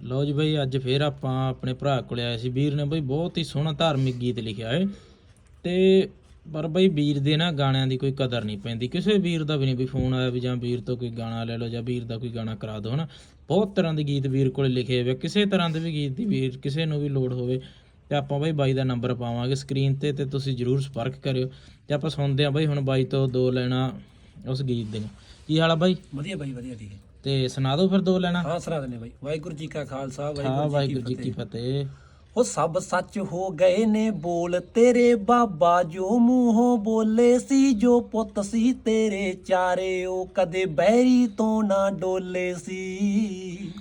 ਲਓ ਜੀ ਬਈ, ਅੱਜ ਫੇਰ ਆਪਾਂ ਆਪਣੇ ਭਰਾ ਕੋਲ ਆਏ ਸੀ। ਵੀਰ ਨੇ ਬਈ ਬਹੁਤ ਹੀ ਸੋਹਣਾ ਧਾਰਮਿਕ ਗੀਤ ਲਿਖਿਆ ਏ। ਤੇ ਪਰ ਬਈ ਵੀਰ ਦੇ ਨਾ ਗਾਣਿਆਂ ਦੀ ਕੋਈ ਕਦਰ ਨਹੀਂ ਪੈਂਦੀ। ਕਿਸੇ ਵੀਰ ਦਾ ਵੀ ਨਹੀਂ ਵੀ ਫੋਨ ਆਇਆ ਵੀ ਜਾਂ ਵੀਰ ਤੋਂ ਕੋਈ ਗਾਣਾ ਲੈ ਲਓ ਜਾਂ ਵੀਰ ਦਾ ਕੋਈ ਗਾਣਾ ਕਰਾ ਦਿਓ, ਹਨਾ। ਬਹੁਤ ਤਰ੍ਹਾਂ ਦੇ ਗੀਤ ਵੀਰ ਕੋਲੇ ਲਿਖੇ ਹੋਏ ਕਿਸੇ ਤਰ੍ਹਾਂ ਦੇ ਵੀ ਗੀਤ ਦੀ ਵੀਰ, ਕਿਸੇ ਨੂੰ ਵੀ ਲੋੜ ਹੋਵੇ, ਤੇ ਆਪਾਂ ਬਈ ਬਾਈ ਦਾ ਨੰਬਰ ਪਾਵਾਂਗੇ ਸਕਰੀਨ ਤੇ ਤੇ ਤੁਸੀਂ ਜਰੂਰ ਸੰਪਰਕ ਕਰਿਓ। ਤੇ ਆਪਾਂ ਸੁਣਦੇ ਆਂ ਬਈ ਹੁਣ ਬਾਈ ਤੋਂ ਦੋ ਲੈਣਾ ਉਸ ਗੀਤ ਦੇ ਕੀ ਹਾਲ ਆ ਬਾਈ? ਵਧੀਆ ਬਾਈ, ਵਧੀਆ ਠੀਕ ਹੈ। ਤੇ ਸੁਣਾ ਦਿਓ ਫਿਰ ਦੋ ਲੈਣਾ। ਹਾਂ ਸੁਣਾ ਦਿੰਦੇ ਬਾਈ। ਵਾਹਿਗੁਰੂ ਜੀ ਕਾ ਖਾਲਸਾ ਹਾਂ ਵਾਹਿਗੁਰੂ ਜੀ ਕੀ ਫਤਿਹ। ਉਹ ਸਭ ਸੱਚ ਹੋ ਗਏ ਨੇ ਬੋਲ ਤੇਰੇ ਬਾਬਾ ਜੋ ਮੂੰਹੋਂ ਬੋਲੇ ਸੀ ਜੋ ਪੁੱਤ ਸੀ ਤੇਰੇ ਚਾਰੇ ਉਹ ਕਦੇ ਬੈਰੀ ਤੋਂ ਨਾ ਡੋਲੇ ਸੀ।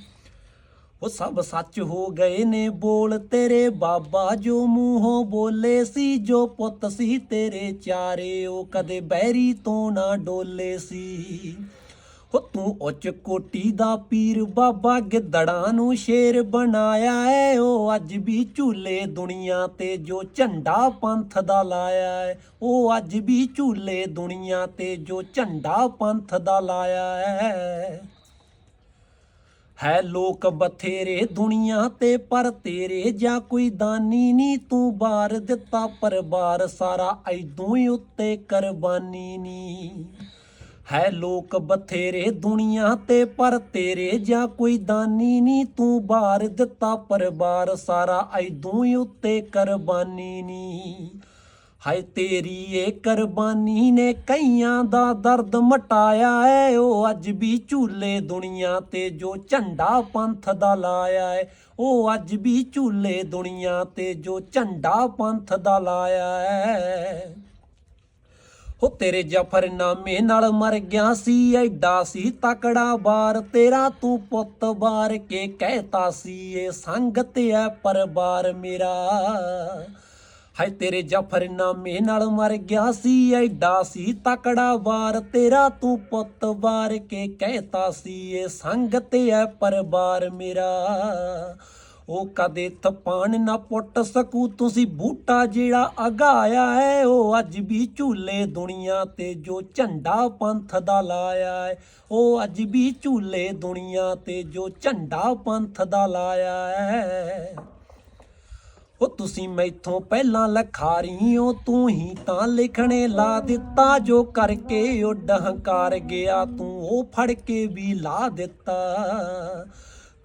ਉਹ ਸਭ ਸੱਚ ਹੋ ਗਏ ਨੇ ਬੋਲ ਤੇਰੇ ਬਾਬਾ ਜੋ ਮੂੰਹੋਂ ਬੋਲੇ ਸੀ ਜੋ ਪੁੱਤ ਸੀ ਤੇਰੇ ਚਾਰੇ ਉਹ ਕਦੇ ਬੈਰੀ ਤੋਂ ਨਾ ਡੋਲੇ ਸੀ। ਤੂੰ ਉੱਚ ਕੋਟੀ ਦਾ ਪੀਰ ਬਾਬਾ ਗਿੱਦੜਾਂ ਨੂੰ ਸ਼ੇਰ ਬਣਾਇਆ ਏ। ਉਹ ਅੱਜ ਵੀ ਝੂਲੇ ਦੁਨੀਆ ਤੇ ਜੋ ਝੰਡਾ ਪੰਥ ਦਾ ਲਾਇਆ ਏ। ਉਹ ਅੱਜ ਵੀ ਝੂਲੇ ਦੁਨੀਆ ਤੇ ਜੋ ਝੰਡਾ ਪੰਥ ਦਾ ਲਾਇਆ ਏ। ਹੈ ਲੋਕ ਬਥੇਰੇ ਦੁਨੀਆ ਤੇ, ਪਰ ਤੇਰੇ ਜਾਂ ਕੋਈ ਦਾਨੀ ਨਹੀਂ ਤੂੰ ਬਾਰ ਦਿੱਤਾ ਪਰਬਾਰ ਸਾਰਾ ਐਦੋਂ ਹੀ ਉੱਤੇ ਕੁਰਬਾਨੀ ਨਹੀਂ ਹੈ ਲੋਕ ਬਥੇਰੇ ਦੁਨੀਆ ਤੇ, ਪਰ ਤੇਰੇ ਜਾਂ ਕੋਈ ਦਾਨੀ ਨਹੀਂ ਤੂੰ ਬਾਰ ਦਿੱਤਾ ਪਰਬਾਰ ਸਾਰਾ ਐਦੋਂ ਹੀ ਉੱਤੇ ਕੁਰਬਾਨੀ ਨਹੀਂ ਹਾਏ ਤੇਰੀ ਏ ਕੁਰਬਾਨੀ ਨੇ ਕਈਆਂ ਦਾ ਦਰਦ ਮਟਾਇਆ ਏ। ਉਹ ਅੱਜ ਵੀ ਝੂਲੇ ਦੁਨੀਆ ਤੇ ਜੋ ਝੰਡਾ ਪੰਥ ਦਾ ਲਾਇਆ ਏ। ਉਹ ਅੱਜ ਵੀ ਝੂਲੇ ਦੁਨੀਆ ਤੇ ਜੋ ਝੰਡਾ ਪੰਥ ਦਾ ਲਾਇਆ ਏ। ਹੋ ਤੇਰੇ ਜਫਰਨਾਮੇ ਨਾਲ ਮਰ ਗਿਆ ਸੀ, ਐਡਾ ਸੀ ਤਕੜਾ ਬਾਰ ਤੇਰਾ ਤੂੰ ਪੁੱਤ ਬਾਰ ਕੇ ਕਹਿਤਾ ਸੀ ਇਹ ਸੰਗਤ ਐ ਪਰਬਾਰ ਮੇਰਾ। ਹਾਏ ਤੇਰੇ ਜਫਰਨਾਮੇ ਨਾਲ ਮਰ ਗਿਆ ਸੀ, ਐਡਾ ਸੀ ਤਕੜਾ ਵਾਰ, ਤੇਰਾ ਤੂੰ ਪੁੱਤ ਵਾਰ ਕੇ ਕਹਿਤਾ ਸੀ ਇਹ ਸੰਗਤ ਐ ਪਰਬਾਰ ਮੇਰਾ। ਉਹ ਕਦੇ ਤਪਾਨ ਨਾ ਪੁੱਟ ਸਕੂ, ਤੁਸੀਂ ਬੂਟਾ ਜਿਹੜਾ ਅਗਾਇਆ ਹੈ, ਉਹ ਅੱਜ ਵੀ ਝੂਲੇ ਦੁਨੀਆ ਤੇ ਜੋ ਝੰਡਾ ਪੰਥ ਦਾ ਲਾਇਆ ਹੈ, ਉਹ ਅੱਜ ਵੀ ਝੂਲੇ ਦੁਨੀਆ ਤੇ ਜੋ ਝੰਡਾ ਪੰਥ ਦਾ ਲਾਇਆ ਹੈ। ਉਹ ਤੁਸੀਂ ਮੈਥੋਂ ਪਹਿਲਾਂ ਲਖਾਰੀਓ, ਤੂੰ ਹੀ ਤਾਂ ਲਿਖਣੇ ਲਾ ਦਿੱਤਾ, ਜੋ ਕਰਕੇ ਉਹ ਡਹੰਕਾਰ ਗਿਆ, ਤੂੰ ਉਹ ਫੜ ਕੇ ਵੀ ਲਾ ਦਿੱਤਾ।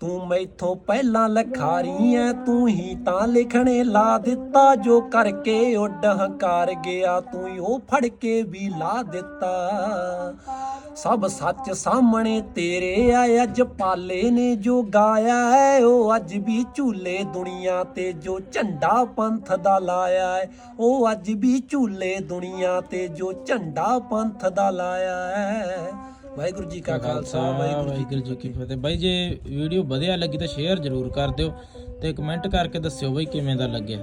ਤੂੰ ਮੈਥੋਂ ਪਹਿਲਾਂ ਲਖਾਰੀ ਐ ਤੂੰ ਹੀ ਤਾਂ ਲਿਖਣੇ ਲਾ ਦਿੱਤਾ, ਜੋ ਕਰਕੇ ਉਹ ਡਹੰਕਾਰ ਗਿਆ, ਤੂੰ ਹੀ ਉਹ ਫੜ ਕੇ ਵੀ ਲਾ ਦਿੱਤਾ। ਸਭ ਸੱਚ ਸਾਹਮਣੇ ਤੇਰੇ ਆ ਅੱਜ ਪਾਲੇ ਨੇ ਜੋ ਗਾਇਆ ਹੈ, ਉਹ ਅੱਜ ਵੀ ਝੂਲੇ ਦੁਨੀਆ ਤੇ ਜੋ ਝੰਡਾ ਪੰਥ ਦਾ ਲਾਇਆ ਹੈ, ਉਹ ਅੱਜ ਵੀ ਝੂਲੇ ਦੁਨੀਆ ਤੇ ਜੋ ਝੰਡਾ ਪੰਥ ਦਾ ਲਾਇਆ ਹੈ। ਵਾਹਿਗੁਰੂ ਜੀ ਕਾ ਖਾਲਸਾ ਵਾਹਿਗੁਰੂ ਜੀ ਕੀ ਫਤਿਹ। ਬਾਈ ਜੇ ਵੀਡੀਓ ਵਧੀਆ ਲੱਗੀ ਤਾਂ ਸ਼ੇਅਰ ਜ਼ਰੂਰ ਕਰ ਦਿਓ ਤੇ ਕਮੈਂਟ ਕਰਕੇ ਦੱਸਿਓ ਬਈ ਕਿਵੇਂ ਦਾ ਲੱਗਿਆ।